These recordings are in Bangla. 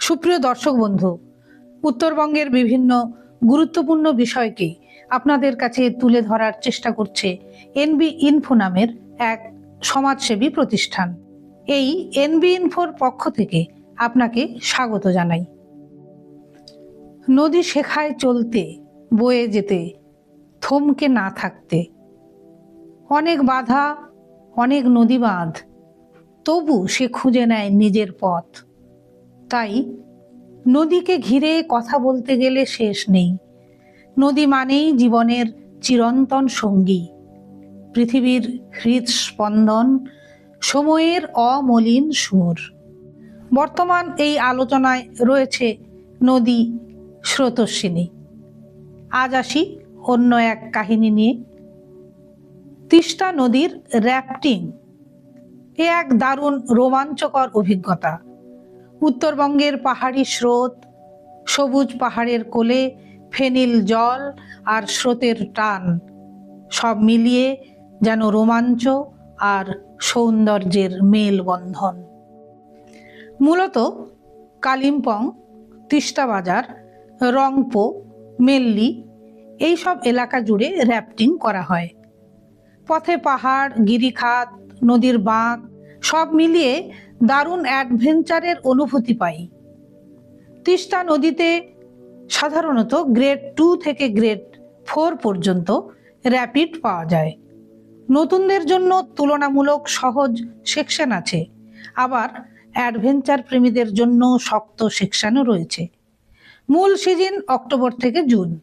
সুপ্রিয় দর্শক বন্ধু, উত্তরবঙ্গের বিভিন্ন গুরুত্বপূর্ণ বিষয়কে আপনাদের কাছে তুলে ধরার চেষ্টা করছে এনবি ইনফো নামের এক সমাজসেবী প্রতিষ্ঠান। এই এনবি ইনফোর পক্ষ থেকে আপনাকে স্বাগত জানাই। নদী শেখায় চলতে, বয়ে যেতে, থমকে না থাকতে। অনেক বাধা, অনেক নদী বাঁধ তবু সে খুঁজে নেয় নিজের পথ। তাই নদীকে ঘিরে কথা বলতে গেলে শেষ নেই। নদী মানেই জীবনের চিরন্তন সঙ্গী। পৃথিবীর হৃদস্পন্দন সময়ের অমলিন সুর। বর্তমান এই আলোচনায় রয়েছে নদী স্রোতস্বিনী। আজ আসি অন্য এক কাহিনী নিয়ে। তিস্তা নদীর র্যাপটিং, এ এক দারুণ রোমাঞ্চকর অভিজ্ঞতা। উত্তরবঙ্গের পাহাড়ি স্রোত, সবুজ পাহাড়ের কোলে ফেনিল জল আর স্রোতের টান, সব মিলিয়ে যেন রোমাঞ্চ আর সৌন্দর্যের মেলবন্ধন। মূলত কালিম্পং, তিস্তা বাজার রংপো মেল্লি এই সব এলাকা জুড়ে র্যাফটিং করা হয়। পথে পাহাড়, গিরিখাত, নদীর বাঁক সব মিলিয়ে দারুণ অ্যাডভেঞ্চারের অনুভূতি পাই। তিস্তা নদীতে সাধারণত গ্রেড টু থেকে গ্রেড ফোর পর্যন্ত র্যাপিড পাওয়া যায়। নতুনদের জন্য তুলনামূলক সহজ সেকশন আছে। আবার অ্যাডভেঞ্চার প্রেমীদের জন্য শক্ত সেকশনও রয়েছে। মূল সিজন অক্টোবর থেকে জুন।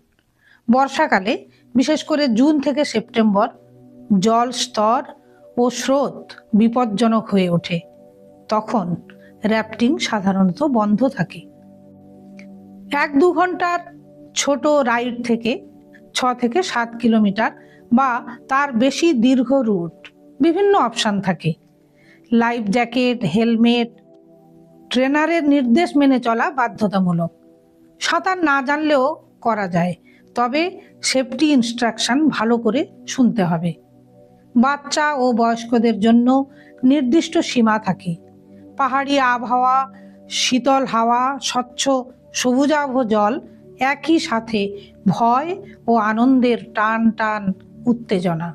বর্ষাকালে, বিশেষ করে জুন থেকে সেপ্টেম্বর, জল স্তর ও স্রোত বিপজ্জনক হয়ে ওঠে। তখন র্যাফটিং সাধারণত বন্ধ থাকে। এক দু ঘণ্টার ছোট রাইড থেকে ছ থেকে সাত কিলোমিটার বা তার বেশি দীর্ঘ রুট বিভিন্ন অপশান থাকে। লাইফ জ্যাকেট, হেলমেট, ট্রেনারের নির্দেশ মেনে চলা বাধ্যতামূলক। সাঁতার না জানলেও করা যায়, তবে সেফটি ইনস্ট্রাকশন ভালো করে শুনতে হবে। বাচ্চা ও বয়স্কদের জন্য নির্দিষ্ট সীমা থাকে। পাহাড়ি আবহাওয়া, শীতল হাওয়া, স্বচ্ছ সবুজাভ জল একই সাথে ভয় ও আনন্দের টান টান উত্তেজনা।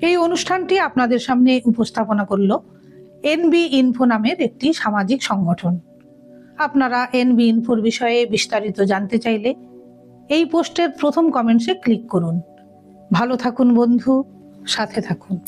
এই অনুষ্ঠানটি আপনাদের সামনে উপস্থাপনা করল এনবি ইনফো নামের একটি সামাজিক সংগঠন। আপনারা এনবি ইনফোর বিষয়ে বিস্তারিত জানতে চাইলে এই পোস্টের প্রথম কমেন্টসে ক্লিক করুন। ভালো থাকুন বন্ধু, সাথে থাকুন।